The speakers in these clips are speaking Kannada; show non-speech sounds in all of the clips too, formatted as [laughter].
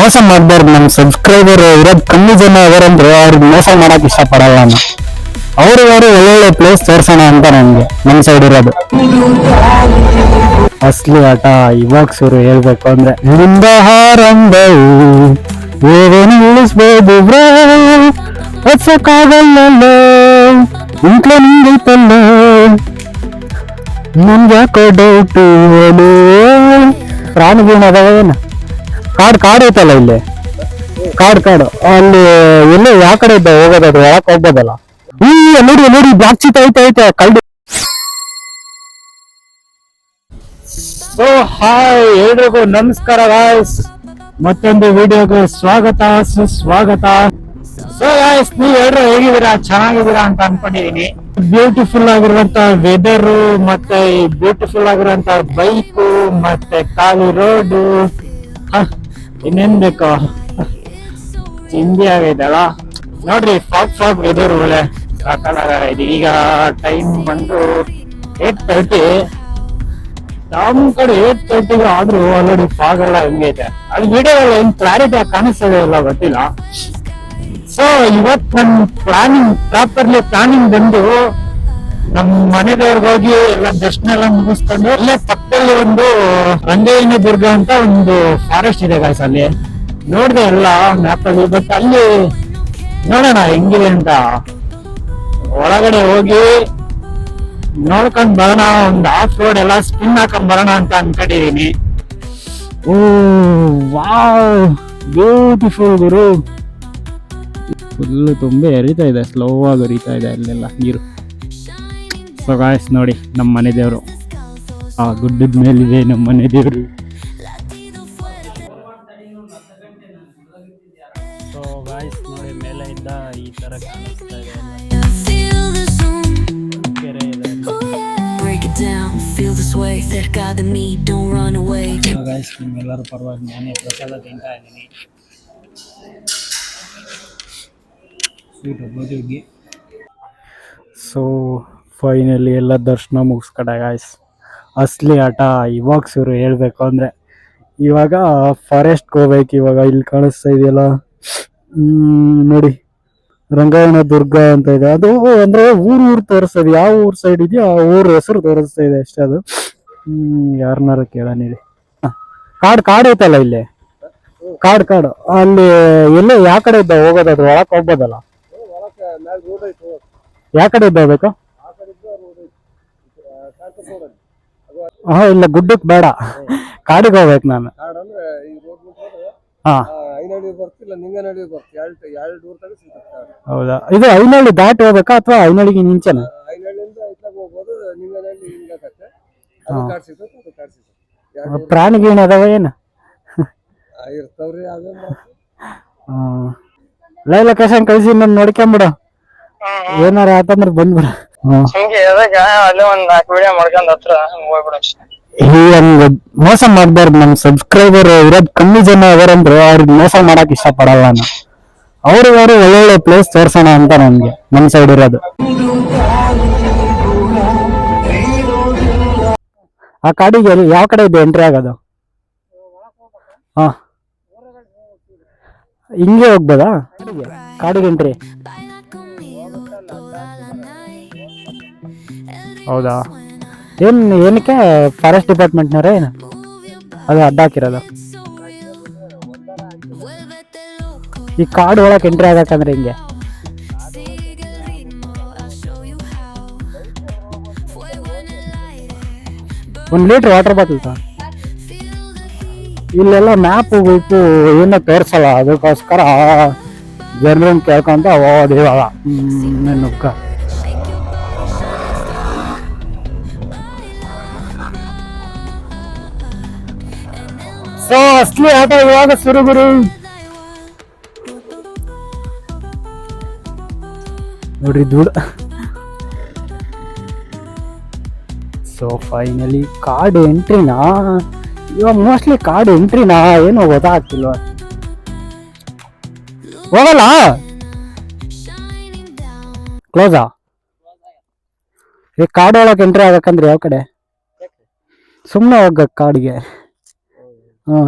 ಮೋಸ ಮಾಡಬಾರ್ದು ನಮ್ಮ ಸಬ್ಸ್ಕ್ರೈಬರ್ ಇರೋದು ಕಮ್ಮಿ ಜನ ಅವರಂದ್ರೆ ಅವ್ರಿಗೆ ಮೋಸ ಮಾಡಕ್ ಇಷ್ಟಪಡಲ್ಲ ನಾನು. ಅವರು ಅವರು ಒಳ್ಳೊಳ್ಳೆ ಪ್ಲೇಸ್ ತೋರ್ಸೋಣ ಅಂತ ನನಗೆ ನಮ್ಮ ಸೈಡ್ ಇರೋದು. ಅಸ್ಲಿ ಆಟ ಇವಾಗ ಶುರು ಹೇಳ್ಬೇಕು ಅಂದ್ರೆ ನಿಂದ ಹಾರಂಬವು ಏನೇನು ಉಳಿಸ್ಬೋದು ಹೊಸಕ್ಕಾಗಲ್ಲ ಇಂಟ್ಲ ನಿಂಗೈತಲ್ಲ ನನ್ಗೆ ಯಾಕೋ ಡೌಟು ಪ್ರಾಣಿಗಳನ್ನ ಅದಾವ ಏನು? ಕಾಡ್ ಕಾಡ್ ಐತಲ್ಲ ಇಲ್ಲಿ? ಕಾಡ್, ಕಾಡು. ಅಲ್ಲಿ ಎಲ್ಲೋ ಯಾವ ಕಡೆ ಇದ್ದ ಹೋಗೋದಾದ್ರೆ ಯಾಕೆ ಹೋಗ್ಬೋದಲ್ಲ? ಈ, ನೋಡಿ ನೋಡಿ ಬ್ಲಾಕ್ ಚೀಟ್ ಐತೆ ಐತೆ, ಕಳ್ದು. ಸೊ ಹಾಯ್ ಎಲ್ರಿಗೂ ನಮಸ್ಕಾರ ಗಾಯ್ಸ್ ಮತ್ತೊಂದು ವಿಡಿಯೋಗೆ ಸ್ವಾಗತ, ಸುಸ್ವಾಗತ. ಸೊ ಗಾಯ್ಸ್ ನೀವು ಎಲ್ರು ಹೇಗಿದ್ದೀರಾ? ಚೆನ್ನಾಗಿದ್ದೀರಾ ಅಂತ ಅನ್ಕೊಂಡಿದೀನಿ ಬ್ಯೂಟಿಫುಲ್ ಆಗಿರುವಂತ ವೆದರ್ ಮತ್ತೆ ಬ್ಯೂಟಿಫುಲ್ ಆಗಿರುವಂತ ಬೈಕು ಮತ್ತೆ ಖಾಲಿ ರೋಡು ಇನ್ನೇನ್ ಬೇಕು? ಚಿಂದಿ ಆಗೈತಲ್ಲ? ನೋಡ್ರಿ ಫಾಕ್ ಫಾಕ್ ವೆದರ್ ಒಳ್ಳೆ ಸಾಕಾಗಿದೆ ಈಗ ಟೈಮ್ ಬಂದು ಏಟ್ ತರ್ಟಿ ನಮ್ ಕಡೆ ಏಟ್ ತರ್ಟಿಗೆ ಆದ್ರೂ ಆಲ್ರೆಡಿ ಫಾಗ್ ಎಲ್ಲ ಹೆಂಗೈತೆ ಅಲ್ಲಿ ವಿಡಿಯೋ ಎಲ್ಲ ಏನ್ ಕ್ಲಾರಿಟಿ ಕಾಣಿಸ್ತದೆ ಇಲ್ಲ ಗೊತ್ತಿಲ್ಲ. ಸೊ ಇವತ್ ನನ್ ಪ್ಲಾನಿಂಗ್ ಪ್ರಾಪರ್ಲಿ ಪ್ಲಾನಿಂಗ್ ಬಂದು ನಮ್ ಮನೆದವ್ರಿಗೆ ಹೋಗಿ ಎಲ್ಲ ದರ್ಶನ ಎಲ್ಲ ಮುಗಿಸ್ಕೊಂಡು ಅಲ್ಲೇ ಪಕ್ಕದಲ್ಲಿ ಒಂದು ರಂಗಯ್ಯನ ದುರ್ಗ ಅಂತ ಒಂದು ಫಾರೆಸ್ಟ್ ಇದೆ ಗಾಯ್ಸ್ ಅಲ್ಲಿ. ನೋಡಿದೆ ಎಲ್ಲ ಮ್ಯಾಪ್ ಅಲ್ಲಿ ಬಟ್ ಅಲ್ಲಿ ನೋಡೋಣ ಹೆಂಗಿದೆ ಅಂತ. ಒಳಗಡೆ ಹೋಗಿ ನೋಡ್ಕೊಂಡ್ ಬರೋಣ, ಒಂದ್ ಆಫ್ ರೋಡ್ ಎಲ್ಲ ಸ್ಪಿನ್ ಹಾಕೊಂಡ್ ಬರೋಣ ಅಂತ ಅನ್ಕೊಂಡಿದೀನಿ. ಓ, ವಾವ್ ಬ್ಯೂಟಿಫುಲ್ ಗುರು. ಫುಲ್ ತುಂಬಿ ಹರಿತಾ ಇದೆ ಸ್ಲೋ ಆಗಿ ಹರಿತಾ ಇದೆ ಅಲ್ಲೆಲ್ಲ ನೀರು. ಸೊ ಗಾಯ್ಸ್ ನೋಡಿ ನಮ್ಮ ಮನೆ ದೇವರು. ಆ ಗುಡ್ಡದ ಮೇಲಿದೆ ನಮ್ಮ ಮನೆ ದೇವರು. ಸೊ ಗಾಯ್ಸ್ ನೋಡಿ ಮೇಲೆ ಇದ್ದ ಈ ತರ ಕಾಣಿಸ್ತಾ ಇದೆ. ಗಾಯ್ಸ್ ನಿಮ್ಮೆಲ್ಲರೂ ಪರವಾಗಿ ನಾನೇ ಪ್ರಸಾದ ತಿಂತಾ ಇದ್ದೀನಿ. ಸ್ವೀಟ್ ಒಬ್ಬೊತ್ತಿಗೆ ಸೊ ಫೈನಲಿ ಎಲ್ಲ ದರ್ಶನ ಮುಗಿಸ್ಕಡೆ ಗಾಯ್ಸ್ ಅಸ್ಲಿ ಆಟ ಇವಾಗ ಶುರು ಹೇಳಬೇಕು ಅಂದರೆ, ಇವಾಗ ಫಾರೆಸ್ಟ್ಗೆ ಹೋಗ್ಬೇಕು ಇವಾಗ. ಇಲ್ಲಿ ಕಾಣಿಸ್ತಾ ಇದೆಯಲ್ಲ? ನೋಡಿ. ರಂಗಾಯಣ ದುರ್ಗ ಅಂತ ಇದೆ. ಅದು ಅಂದ್ರೆ ಊರು ಊರು ತೋರಿಸ್ತದೆ ಯಾವ ಊರ್ ಸೈಡ್ ಇದೆಯೋ ಆ ಊರ ಹೆಸರು ತೋರಿಸ್ತಾ ಇದೆ ಅಷ್ಟೇ ಅದು. ಯಾರನ್ನಾರ ಕೇಳೋಣ ಹೇಳಿ ಕಾಡ್ ಕಾಡ್ ಐತಲ್ಲ ಇಲ್ಲಿ? ಕಾಡ್, ಕಾಡು. ಅಲ್ಲಿ ಎಲ್ಲ ಯಾವ ಕಡೆ ಇದ್ದ ಹೋಗೋದು ಅದು ಒಳಕ್ ಹೋಗ್ಬೋದಲ್ಲ? ಯಾವ ಕಡೆ ಇದ್ದ ಹೋಗ್ಬೇಕು? ಹಾ ಇಲ್ಲ ಗುಡ್ಡಕ್ಕೆ ಬೇಡ. ಕಾಡಿಗೆ ಹೋಗ್ಬೇಕು ನಾನು. ಕಾಡಂದ್ರೆ ಈ ರೋಡ್ ಹಾ. ಐನಳ್ಳಿ ಬರ್ತಿಲ್ಲ ನಿಂಗನಹಳ್ಳಿ ಬರ್ತಿ. ಎರಡು ಎರಡು ಊರ್ ತನಕ ಹೌದಾ? ಇದು ಐನಳ್ಳಿ ದಾಟಿ ಹೋಗ್ಬೇಕಾ ಅಥವಾ ಐನಹಳ್ಳಿಗೆ ಮುಂಚೆನೆ ಐನಳ್ಳಿಯಿಂದ ಇತ್ಲಾಗ ಹೋಗ್ಬೋದು ನಿಂಗನಹಳ್ಳಿ ಹಿಂಗಾಕತ್ತೆ ಅದು ಕಾಡ್ ಸಿಗ್ತದೆ ಅದು ಕಾಡ್ ಸಿಗ್ತದೆ ಪ್ರಾಣಿ ಗೀಣಿ ಅದಾವ ಏನು? ಇರ್ತಾವ್ರಿ ಅದೇ ಲೈಲ ಲೊಕೇಶನ್ ಕಳಿಸಿ ನಾನು ನೋಡ್ಕೊಂಬಿಡು. ಏನಾರ ಆತಂದ್ರೆ ಬಂದ್ಬಿಡ. ಹಿಂಗೆ ಎದಾಗ ಅಲ್ಲೇ ಒಂದ್ ನಾಲ್ಕು ವಿಡಿಯೋ ಮಾಡ್ಕೊಂಡ್ ಹತ್ರ ಹೋಗ್ಬಿಡ ಮೋಸ ಮಾಡಬಾರ್ದು ನಮ್ ಸಬ್ಸ್ಕ್ರೈಬರ್ ಇರೋದ್ ಕಮ್ಮಿ ಜನ ಅವರಂದ್ರೆ ಅವ್ರಿಗೆ ಮೋಸ ಮಾಡಕ್ ಇಷ್ಟಪಡಲ್ಲ ನಾನು. ಅವ್ರಿಗೆ ಅವರು ಒಳ್ಳೊಳ್ಳೆ ಪ್ಲೇಸ್ ತೋರ್ಸೋಣ ಅಂತ ನಮ್ಗೆ ನಮ್ ಸೈಡ್ ಇರೋದು. ಆ ಕಾಡಿಗೆ ಎಲ್ಲಿ- ಯಾವ ಕಡೆ ಇದೆ ಎಂಟ್ರಿ ಆಗೋದು? ಹಾ. ಹಿಂಗೆ ಹೋಗ್ಬೋದಾ? ಕಾಡಿಗೆ ಎಂಟ್ರಿ ಹೌದಾ? ಏನು, ಏನಕ್ಕೆ ಫಾರೆಸ್ಟ್ ಡಿಪಾರ್ಟ್ಮೆಂಟ್ನವ್ರ ಏನು? ಅದು ಅಡ್ಡ ಹಾಕಿರೋದು. ಈ ಕಾಡು ಒಳಗೆ ಎಂಟ್ರಿ ಆಗಕ್ಕಂದ್ರೆ ಹಿಂಗೆ? ಒಂದು ಲೀಟ್ರ್ ವಾಟರ್ ಬಾಟಲ್ ಸರ್ ಇಲ್ಲೆಲ್ಲ ಮ್ಯಾಪ್ ಗೀಪು ಏನೋ ತೋರಿಸಲ್ಲ, ಅದಕ್ಕೋಸ್ಕರ ಜನರನ್ನು ಕೇಳ್ಕೊಂತ ಹ್ಮ್ ನುಗ್ಗ. ಅಸ್ಲಿ ಆಟ ಇವಾಗ ಶುರು ಗುರು. ನೋಡ್ರಿ ದೂಡ ಸೊ ಫೈನಲಿ ಕಾರ್ಡ್ ಎಂಟ್ರಿನಾ ಇವಾಗ ಮೋಸ್ಟ್ಲಿ ಕಾರ್ಡ್ ಎಂಟ್ರಿನಾ ಏನು ಗೊತ್ತಾಗ್ತಿಲ್ವ? ಹೋಗಲ್ಲ. ಕ್ಲೋಸಾ ಈ ಕಾರ್ಡ್ ಒಳಗೆ ಎಂಟ್ರಿ ಆಗಕ್ಕಂದ್ರೆ ಯಾವ ಕಡೆ? ಸುಮ್ಮನೆ ಹೋಗಕ್ ಕಾಡಿಗೆ ಹಾ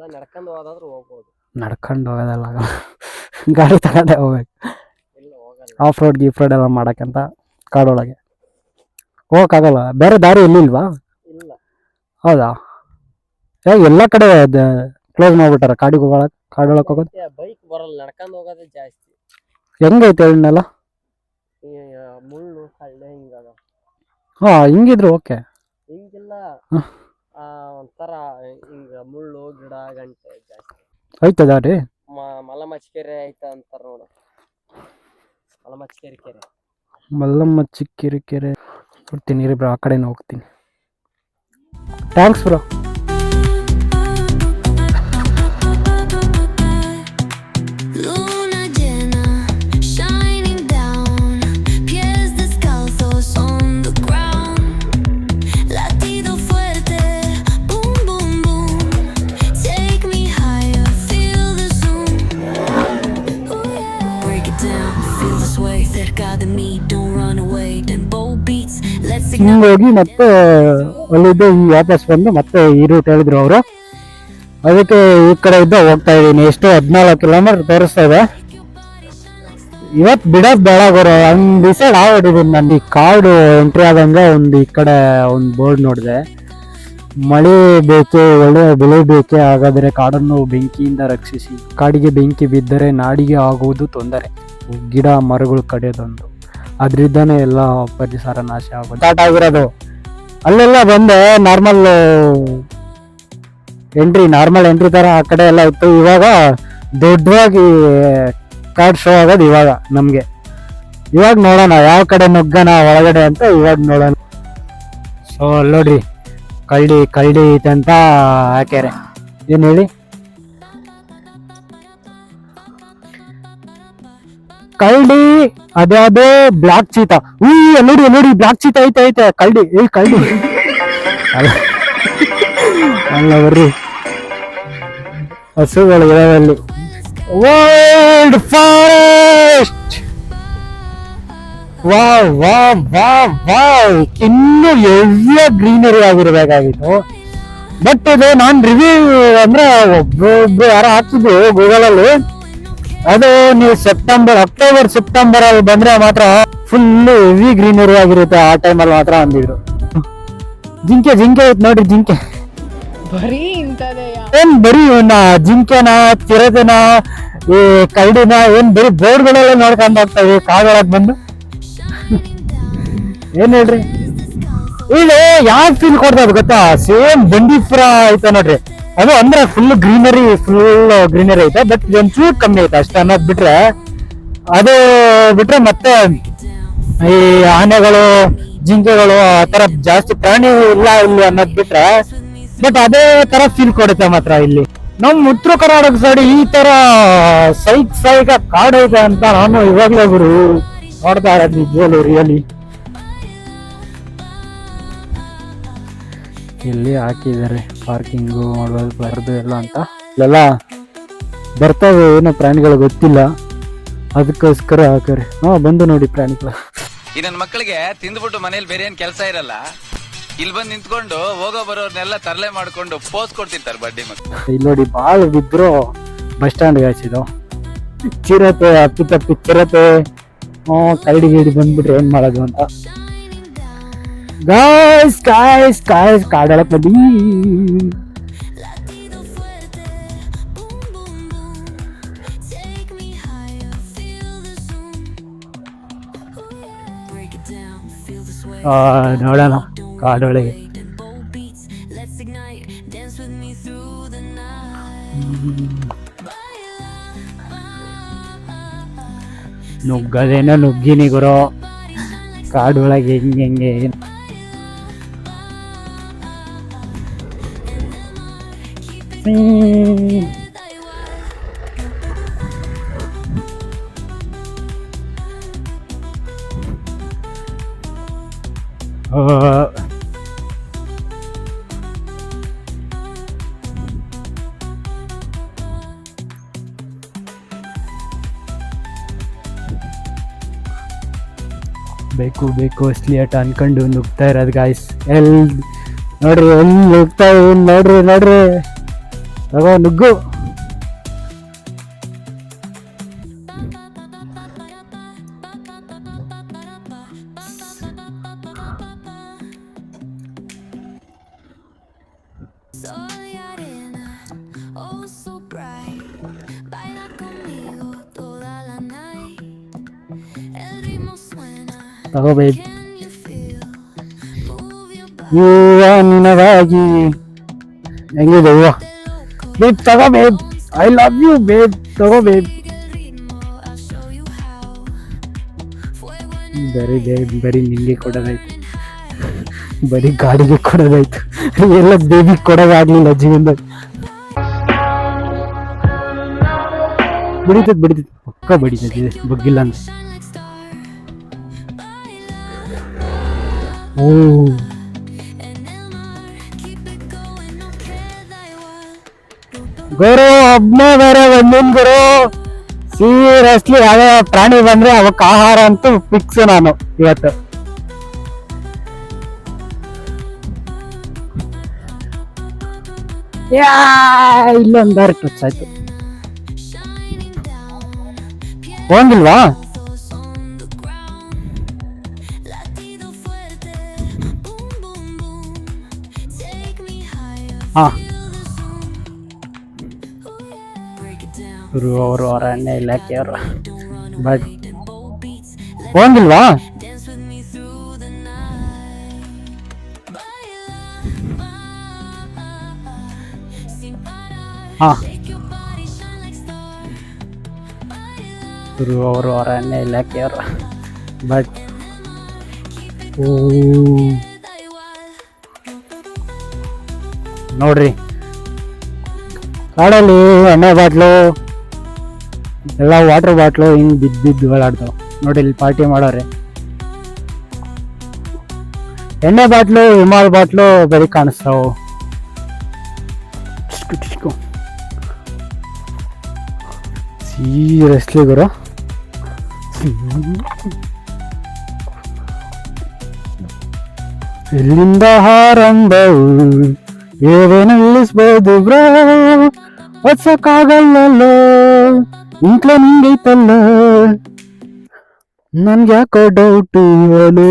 ಇಲ್ಲ ನಡ್ಕೊಂಡು ಹೋದಾದ್ರೂ ಹೋಗ್ಬೋದು. ನಡ್ಕೊಂಡು ಹೋಗೋದಲ್ಲ [laughs] ಗಾಡಿ ತಗೊಂಡೆ ಹೋಗ್ಬೇಕು. ಇಲ್ಲ ಹೋಗಲ್ಲ. ಆಫ್ ರೋಡ್ ಗೀಫ್ ರೋಡ್ ಎಲ್ಲ ಮಾಡಕ್ಕಂತ ಕಾಡೊಳಗೆ. ಹೋಗಕ್ಕಾಗಲ್ಲ? ಬೇರೆ ದಾರಿ ಎಲ್ಲಿಲ್ವಾ ಇಲ್ಲ. ಹೌದಾ? ಏ ಎಲ್ಲ ಕಡೆ ಕ್ಲೋಸ್ ಮಾಡ್ಬಿಟ್ಟಾರ ಕಾಡಿಗೆ ಹೋಗೋಳಕ್ ಕಾಡೊಳಗೆ ಹೋಗೋದು? ಬೈಕ್ ಬರಲ್ಲ ನಡ್ಕೊಂಡು ಹೋಗೋದೇ ಜಾಸ್ತಿ. ಹೆಂಗೈತೆ ಹೇಳನೆಲ್ಲ ಈ ಮುಳ್ಳು ಹಳ್ಳೆ ಹಿಂಗದ ಹಾಂ ಹಿಂಗಿದ್ರು ಓಕೆ ಹಿಂಗಿಲ್ಲ. ಒಂಥರ ಹಿಂಗ ಮುಳ್ಳು ಗಿಡ ಗಂಟೆ ಜಾಸ್ತಿ. ಐತೆ ದಾರಿ ಮ- ಮಲಮಚ್ಕೆರೆ ಐತ ಅಂತಾರ ನೋಡು. ಮಲಮಚ್ಕೆರೆ ಕೆರೆ. ಮಲ್ಲಮ್ಮ ಚಿಕ್ಕಿರಿ ಕೆರೆ. ಕೊಡ್ತೀನಿ ಇರಿ ಬ್ರೋ ಆ ಕಡೆನೇ ಹೋಗ್ತೀನಿ. Thanks bro. ಹೋಗಿ ಹಿಂಗೋಗಿ ಮತ್ತೆ ಅಲ್ಲಿದ್ದ ಈ ವಾಪಸ್ ಬಂದು ಮತ್ತೆ ಈ ರೂಟ್ ಹೇಳಿದ್ರು ಅವರು. ಅದಕ್ಕೆ ಈ ಕಡೆ ಇದ್ದ ಹೋಗ್ತಾ ಇದ್ದೀನಿ. ಎಷ್ಟು ಹದಿನಾಲ್ಕು ಕಿಲೋಮೀಟರ್ ತೋರಿಸ್ತಾ ಇದೆ. ಇವತ್ತು ಬಿಡೋದ್ ಬೇಡ ಬರೋ ಹಂಗ್ ಡಿಸೈಡ್ ಆಗಿಬಿಟ್ಟಿದ್ದೀನಿ ನಾನು. ಈ ಕಾಡು ಎಂಟ್ರಿ ಆದಂಗೆ ಒಂದು ಈ ಕಡೆ ಒಂದು ಬೋರ್ಡ್ ನೋಡಿದೆ. ಮಳೆ ಬೇಕೆ, ಒಳ್ಳೆ ಬೆಳೆ ಬೇಕೆ, ಹಾಗಾದರೆ ಕಾಡನ್ನು ಬೆಂಕಿಯಿಂದ ರಕ್ಷಿಸಿ. ಕಾಡಿಗೆ ಬೆಂಕಿ ಬಿದ್ದರೆ ನಾಡಿಗೆ ಆಗುವುದು ತೊಂದರೆ. ಗಿಡ ಮರಗಳು ಕಡಿಯೋದೊಂದು. ಅದ್ರಿಂದಾನೇ ಎಲ್ಲ ಪರಿಸರ ನಾಶ ಆಗೋದು ಸ್ಟಾರ್ಟ್ ಆಗಿರೋದು. ಅಲ್ಲೆಲ್ಲ ಬಂದೆ ನಾರ್ಮಲ್ ಎಂಟ್ರಿ ನಾರ್ಮಲ್ ಎಂಟ್ರಿ ತರ ಆ ಕಡೆ ಎಲ್ಲ ಇತ್ತು. ಇವಾಗ ದೊಡ್ಡವಾಗಿ ಕಾರ್ಡ್ ಶೋ ಆಗೋದು ಇವಾಗ ನಮಗೆ. ಇವಾಗ ನೋಡೋಣ, ಯಾವ ಕಡೆ ನುಗ್ಗಣ ಒಳಗಡೆ ಅಂತ ಇವಾಗ ನೋಡೋಣ. ಸೊ ನೋಡ್ರಿ, ಕಳ್ಳಿ ಕಳ್ಳಿ ಅಂತ ಹಾಕ್ಯಾರೆ. ಏನು ಹೇಳಿ? ಕಳ್ಳಿ ಅದ್ಯಾವುದೋ ಬ್ಲಾಕ್ ಚೀತಾ ಹ್ಞೂ ನೋಡಿ ನೋಡಿ ಬ್ಲಾಕ್ ಚೀತಾ ಐತೆ ಐತೆ. ಕಳ್ಳಿ, ಏ, ಕಳ್ಳಿ. ಅಲ್ಲ ಅಲ್ಲ, ಬರ್ರಿ. ಹಸುಗಳು ಇರೋದಲ್ಲಿ ವರ್ಲ್ಡ್ ಫಾರೆಸ್ಟ್ ವಾ ವಾ ವಾ ವಾ ಇನ್ನು ಎಲ್ಲ ಗ್ರೀನರಿ ಆಗಿರ್ಬೇಕಾಗಿತ್ತು. ಬಟ್ ಇದು ನಾನು ರಿವ್ಯೂ ಅಂದ್ರೆ ಒಬ್ಬೊಬ್ರು ಯಾರೋ ಹಾಕ್ತಿದ್ರು ಗೂಗಲ್ ಅಲ್ಲಿ. ಅದು ನೀವು ಸೆಪ್ಟೆಂಬರ್ ಅಕ್ಟೋಬರ್ ಸೆಪ್ಟೆಂಬರ್ ಅಲ್ಲಿ ಬಂದ್ರೆ ಮಾತ್ರ ಫುಲ್ ಹೆವಿ ಗ್ರೀನರಿ ಆಗಿರುತ್ತೆ ಆ ಟೈಮ್ ಅಲ್ಲಿ ಮಾತ್ರ ಅಂದಿದ್ರು. ಜಿಂಕೆ ಜಿಂಕೆ ಐತ್ ನೋಡಿ ಜಿಂಕೆ. ಬರೀ ಏನ್ ಬರೀ ಇವನ್ನ ಜಿಂಕೆನ ಚಿರತೆನ ಈ ಕರಡಿನ ಏನ್ ಬರೀ ಬೋರ್ಡ್ಗಳೆಲ್ಲ ನೋಡ್ಕೊಂಡ್ ಹೋಗ್ತಾವೆ ಕಾಗೊಳಗ್ ಬಂದು. ಏನ್ ಹೇಳ್ರಿ? ಇದು ಯಾವ ಫೀಲ್ ಕೊಡ್ತಾ ಗೊತ್ತಾ? ಸೇಮ್ ಬಂಡೀಪುರ ಐತ ನೋಡ್ರಿ. ಅದು ಅಂದ್ರೆ ಫುಲ್ ಗ್ರೀನರಿ ಫುಲ್ ಗ್ರೀನರಿ ಐತೆ ಬಟ್ ಒಂಚೂರು ಕಮ್ಮಿ ಐತೆ ಅಷ್ಟೇ ಅನ್ನೋದು ಬಿಟ್ರೆ, ಅದು ಬಿಟ್ರೆ ಮತ್ತೆ ಈ ಆನೆಗಳು, ಜಿಂಕೆಗಳು ಆ ತರ ಜಾಸ್ತಿ ಪ್ರಾಣಿ ಇಲ್ಲ ಇಲ್ಲಿ ಅನ್ನೋದು ಬಿಟ್ರೆ ಬಟ್ ಅದೇ ತರ ಫೀಲ್ ಕೊಡುತ್ತೆ ಮಾತ್ರ ಇಲ್ಲಿ. ನಮ್ ಉತ್ತರ ಕರ್ನಾಟಕ ಸೈಡ್ ಈ ತರ ಸೈಕ್ ಸೈಕ ಕಾಡೈತೆ ಅಂತ ನಾನು ಇವಾಗ್ಲೇ ಗುರು, ನೋಡ್ತಾ ಇರೋದು ನಿಜವಲ್ಲೂ ಇಲ್ಲಿ ಹಾಕಿದ್ದಾರೆ. ಪಾರ್ಕಿಂಗು ಮಾಡೋದು ಬರೋದು ಎಲ್ಲ ಅಂತ. ಇಲ್ಲೆಲ್ಲ ಬರ್ತಾವೆ ಏನೋ ಪ್ರಾಣಿಗಳು ಗೊತ್ತಿಲ್ಲ. ಅದಕ್ಕೋಸ್ಕರ ಹಾಕಾರೆ ಹಾ ಬಂದು ನೋಡಿ ಪ್ರಾಣಿಗಳು. ಈ ನನ್ನ ಮಕ್ಕಳಿಗೆ ತಿಂದ್ಬಿಟ್ಟು ಮನೇಲಿ ಬೇರೆ ಏನ್ ಕೆಲಸ ಇರಲ್ಲ. ಇಲ್ಲಿ ಬಂದು ನಿಂತ್ಕೊಂಡು ಹೋಗೋ ಬರೋರ್ನೆಲ್ಲ ತರಲೆ ಮಾಡ್ಕೊಂಡು ಪೋಸ್ ಕೊಡ್ತಿರ್ತಾರೆ ಬಡ್ಡಿ ಮಕ್ಕಳು ಇಲ್ಲಿ ನೋಡಿ ಭಾಳ ಬಿದ್ರು ಬಸ್ ಸ್ಟ್ಯಾಂಡ್ ಹಾಸಿದ್ದು ಚಿರತೆ ಅಪ್ಪಿ ತಪ್ಪಿ ಚಿರತೆ. ಹ್ಞೂ ಕರಡಿ ಗಿಡಿ ಬಂದ್ಬಿಟ್ರೆ ಏನು ಮಾಡೋದು ಅಂತ. ಗಾಯ್ಸ್ ಗಾಯ್ಸ್ ಗಾಯ್ಸ್ ಕಾಡೊಳಕ್ ಬಂದಿ Latido fuerte, boom boom boom. Take me higher, feel the zoom. Ooh, yeah. Break it down, feel the sway. ಆ, ನೋಡೋಣ ಕಾಡೊಳಗೆ Tempo beats, let's ignite. Dance with me through the night. ನುಗ್ಗದೇನೋ ನುಗ್ಗಿನಿ ಗುರು ಕಾಡೊಳಗೆ ಹೆಂಗೆ ಹೆಂಗೆ ಬೇಕು ಬೇಕು ಸ್ಲಿಯಟ್ ಅನ್ಕೊಂಡು ನುಗ್ತಾ ಇರೋದು ಗಾಯ್ಸ್ ಎಲ್ ನೋಡ್ರಿ ಎಲ್ಲಿ ನುಗ್ತಾ ನೋಡ್ರಿ ನೋಡ್ರಿ. అగో నుగ్గు Ako babe. You are Ninavagi. Thank you, babe. Move your body. ಹೂವ ನಿನಗಾಗಿ ಹೆಂಗಿದೆ ಹೂವ ಬೇಬ್ ತಗೋ babe I love you babe ತಗೋ babe Sigue el ritmo, I'll show you how. Fuego en ಬರೀ ಬೇಬ್ ಬರೀ ನಿಂಗೆ ಕೊಡೋದಾಯ್ತು ಬರೀ ಗಾಡಿಗೆ ಕೊಡೋದಾಯ್ತು ಎಲ್ಲ ಬೇಬಿ ಕೊಡೋದಾಗ್ಲಿಲ್ಲ ಜೀವನದಾಗ ಬಡಿತದ ಬಡಿತದ ಪಕ್ಕ ಬಡಿತದೆ ಬಗ್ಗಿಲ್ಲ ಅಂತ shine like star. ಓ ಗುರು ಒಬ್ಬನೇ ಬೇರೆ ಒಂದಿನ ಗುರು. ಸೀರಿಯಸ್ಲಿ ಯಾವ ಪ್ರಾಣಿ ಬಂದ್ರೆ ಅವಕ್ಕೆ ಆಹಾರ ಅಂತೂ ಫಿಕ್ಸ್ ನಾನು ಇವತ್ತು. ಇಲ್ಲೊಂದು ದಾರಿ ಟಚ್ ಆಯ್ತು. ಹೋಗಿಲ್ವಾ? piezos ಗ್ರೂ ಅವರು ಹೊರ ಎಣ್ಣೆ ಇಲ್ಲ ಕೇರು ಪೀಸ್ ಇಲ್ಲವಾ ಹಾಂ. ಗ್ರೂ ಅವರು ಹೊರ ಎಣ್ಣೆ ಇಲ್ಲ ಕೇವರು ಬಟ್ ನೋಡಿರಿ. ಕಾಡಲ್ಲಿ ಅಣ್ಣ ಬಾಟ್ಲು. ಎಲ್ಲ ವಾಟರ್ ಬಾಟ್ಲು ಹಿಂಗ್ ಬಿದ್ದು ಬಿದ್ದು ಓಡಾಡ್ತಾವ. ನೋಡಿ ಇಲ್ಲಿ ಪಾರ್ಟಿ ಮಾಡೋರೆ. ಎಣ್ಣೆ ಬಾಟ್ಲು ವಿಮಾಲ್ ಬಾಟ್ಲು ಬರೀ ಕಾಣಿಸ್ತಾವು. ಟಿಸ್ಕು ಟಿಸ್ಕು ಸೀರಿಯಸ್ಲಿ ಗುರು. ಎಲ್ಲಿಂದ ಆರಂಭವು? ಹೇಗೆ ನಿಲ್ಲಿಸ್ಬೋದು ಬ್ರೋ? ಒತ್ಸಕ್ಕಾಗಲ್ಲಲ್ಲೋ ಇಂಟ್ಲ ನಿಂಗೈತಲ್ಲ ನನ್ಗೆ ಯಾಕೋ ಡೌಟ್ ಇವನು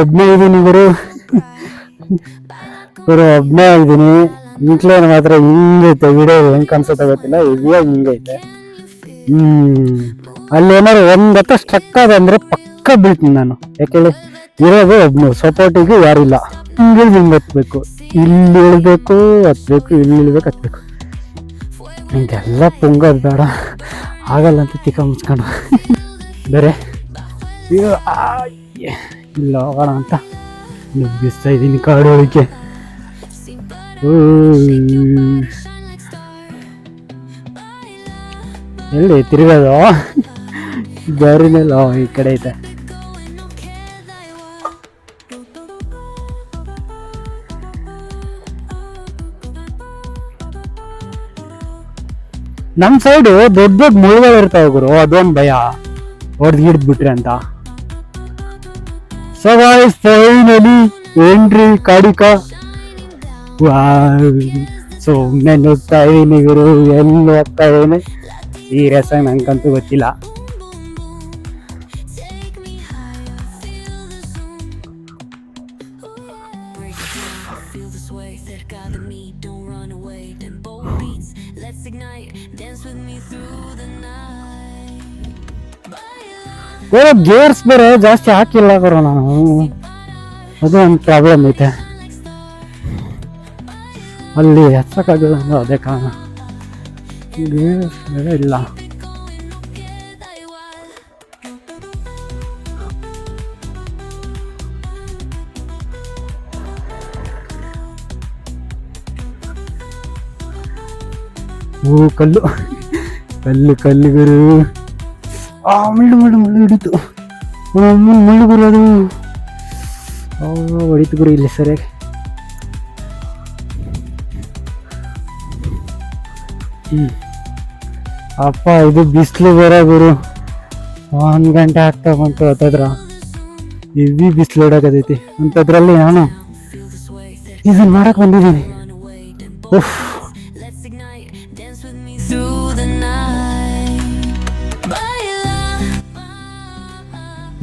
ಒಬ್ಬನೇ ಇದ್ದೀನಿ ಗುರು. ಗುರು, ಒಬ್ನೇ ಇದ್ದೀನಿ. ಇಂಟ್ಲೇನ್ ಮಾತ್ರ ಹಿಂಗೈತೆ, ವಿಡಿಯೋ ಹೆಂಗ್ ಅನ್ಸುತ್ತೆ ಗೊತ್ತಿಲ್ಲ, ಹೆವಿಯಾಗಿ ಹಿಂಗೈತೆ. ಹ್ಮ್. ಅಲ್ಲಿ ಏನಾದ್ರು ಒಂದತ್ತ ಸ್ಟ್ರಕ್ ಆದ ಅಂದ್ರೆ ಪಕ್ಕ ಬೀಳ್ತೀನಿ ನಾನು. ಯಾಕೇಳಿ ಇರೋದು ಒಬ್ನು ಸಪೋರ್ಟಿಗೆ ಯಾರಿಲ್ಲ. ಹಿಂಗೆ ಹಿಂಗ್ ಹತ್ಬೇಕು. ಇಲ್ಲಿ ಇಳ್ಬೇಕು, ಹತ್ಬೇಕು, ಇಲ್ಲಿ ಇಳ್ಬೇಕು, ಹತ್ಬೇಕು. ಹಿಂಗೆಲ್ಲ ಪುಂಗೋದು ಬೇಡ. ಆಗಲ್ಲ ಅಂತ ತಿಕ್ಕ ಮುಚ್ಕೊಂಡು. ಬೇರೆ? ಇಲ್ಲ, ಹೋಗೋಣ ಅಂತ. ನುಗ್ಗಿಸ್ತಾ ಇದ್ದೀನಿ ಕಾಡು stars. ಎಲ್ಲಿ ತಿರುಗೋದು ದಾರಿನೆಲ್ಲ ಈ ಕಡೆ ಐತೆ. ನಮ್ ಸೈಡ್ ದೊಡ್ಡ ದೊಡ್ಡ ಮುಳುಗಳು ಇರ್ತಾವ ಗುರು, ಅದೊಂದು ಭಯ. ಹೊಡೆದ್ ಗಿಡ್ ಬಿಟ್ರಿ ಅಂತ. ಸೊ ಗಾಯ್ಸ್ ಫೈನಲಿ ಏನ್ರಿ ಕಾಡಿಕ? ಸುಮ್ಮನೆ ನುಗ್ತಾ ಗುರು, ಎಲ್ಲಿ ಹೋಗ್ತಾ ಇದೀನಿ? ಸೀರಿಯಸ್ ಆಗಿ ನಂಗಂತೂ ಗೊತ್ತಿಲ್ಲ. ಗೇರ್ಸ್ ಬೇರೆ ಜಾಸ್ತಿ ಹಾಕಿಲ್ಲ ಬರೋ ನಾನು. ಅದು ಒಂದು ಪ್ರಾಬ್ಲಮ್ ಐತೆ. ಅಲ್ಲಿ ಹಚ್ಚಕ್ಕಾಗಿಲ್ಲ ಅಂದ್ರೆ ಅದೇ ಕಾರಣ. ಗೇರ್ಸ್ ಬೇರೆ ಇಲ್ಲ. ಓ ಕಲ್ಲು. ಕಲ್ಲು ಕಲ್ಲು ಗುರು ಆ ಮುಳ್ಳು ಮುಳ್ಳು ಮುಳ್ಳು ಹಿಡಿತು. ಮುಳ್ಳು ಗುರು ಅದು. ಹೊಡಿತು ಗುರು ಇಲ್ಲಿ ಸರಿಯಾಗಿ. ಅಪ್ಪ, ಇದು ಬಿಸಿಲು ಬೇರೆ ಗುರು. ಒಂದ್ ಗಂಟೆ ಆಗ್ತಾ ಬಂತು ಹತ್ತದ್ರ ಇವಿ ಬಿಸಿಲು ಹೊಡಕತೈತಿ ಅಂತದ್ರಲ್ಲಿ ನಾನು. ಇದನ್ನ ಮಾಡಕ್ ಬಂದಿದ್ದೀನಿ. run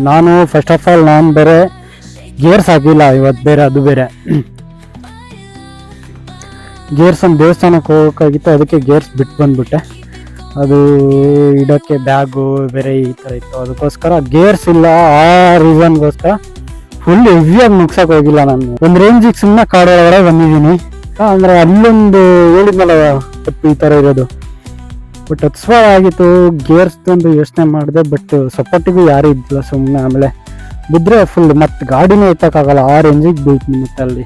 ನಾನು ಫಸ್ಟ್ ಆಫ್ ಆಲ್ ನಾನು ಬೇರೆ ಗೇರ್ಸ್ ಹಾಕಿಲ್ಲ ಇವತ್ತು ಬೇರೆ, ಅದು ಬೇರೆ. ಗೇರ್ಸ್ ಒಂದು ದೇವಸ್ಥಾನಕ್ಕೆ ಹೋಗೋಕ್ಕಾಗಿತ್ತು, ಅದಕ್ಕೆ ಗೇರ್ಸ್ ಬಿಟ್ಟು ಬಂದುಬಿಟ್ಟೆ. ಅದು ಇಡೋಕ್ಕೆ ಬ್ಯಾಗು, ಬೇರೆ ಈ ಥರ ಇತ್ತು. ಅದಕ್ಕೋಸ್ಕರ ಗೇರ್ಸ್ ಇಲ್ಲ, ಆ ರೀಸನ್ಗೋಸ್ಕರ ಫುಲ್ ಹೆವಿಯಾಗಿ ಮುಗ್ಸಕ್ಕೆ ಹೋಗಿಲ್ಲ ನಾನು. ಒಂದು ರೇಂಜಿಗೆ ಸುಮ್ಮನೆ ಕಾಡೊಳಗಡೆ ಬಂದಿದ್ದೀನಿ. ಅಂದರೆ ಅಲ್ಲೊಂದು ಹೇಳಿದ್ನಲ್ಲ ಈ ಥರ ಇರೋದು. ಬಟ್ ಹತ್ಸ್ವ ಆಗಿತ್ತು ಗೇರ್ಸ್ ಒಂದು ಯೋಚನೆ ಮಾಡಿದೆ ಬಟ್ ಸಪೋರ್ಟಿಗೂ ಯಾರು ಇದ್ದಿಲ್ಲ ಸುಮ್ಮನೆ ಆಮೇಲೆ. ಬಿದ್ದರೆ ಫುಲ್ ಮತ್ತೆ ಗಾಡಿನೇ ಎತ್ತಕ್ಕಾಗಲ್ಲ ಆ ರೇಂಜಿಗೆ ಬೀಳ್ತು ಮತ್ತೆ ಅಲ್ಲಿ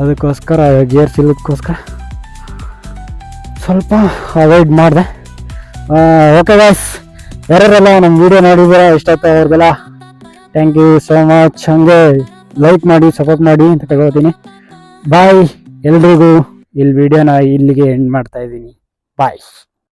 ಅದಕ್ಕೋಸ್ಕರ ಗೇರ್ಸ್ ಇಲ್ಲದಕ್ಕೋಸ್ಕರ ಸ್ವಲ್ಪ ಅವಾಯ್ಡ್ ಮಾಡಿದೆ. ಓಕೆ ಗಾಯ್ಸ್ ಯಾರ್ಯಾರೆಲ್ಲ ನಮ್ಮ ವೀಡಿಯೋ ನೋಡಿದ್ರೆ ಇಷ್ಟ ಆಯ್ತಾ ಅವ್ರಿಗೆಲ್ಲ ಥ್ಯಾಂಕ್ ಯು ಸೋ ಮಚ್ ಹಂಗೆ ಲೈಕ್ ಮಾಡಿ ಸಪೋರ್ಟ್ ಮಾಡಿ ಅಂತ ತಗೋತೀನಿ. ಬಾಯ್ ಎಲ್ರಿಗೂ. ಇಲ್ಲಿ ವಿಡಿಯೋನ ಇಲ್ಲಿಗೆ ಎಂಡ್ ಮಾಡ್ತಾ ಇದ್ದೀನಿ. ಬಾಯ್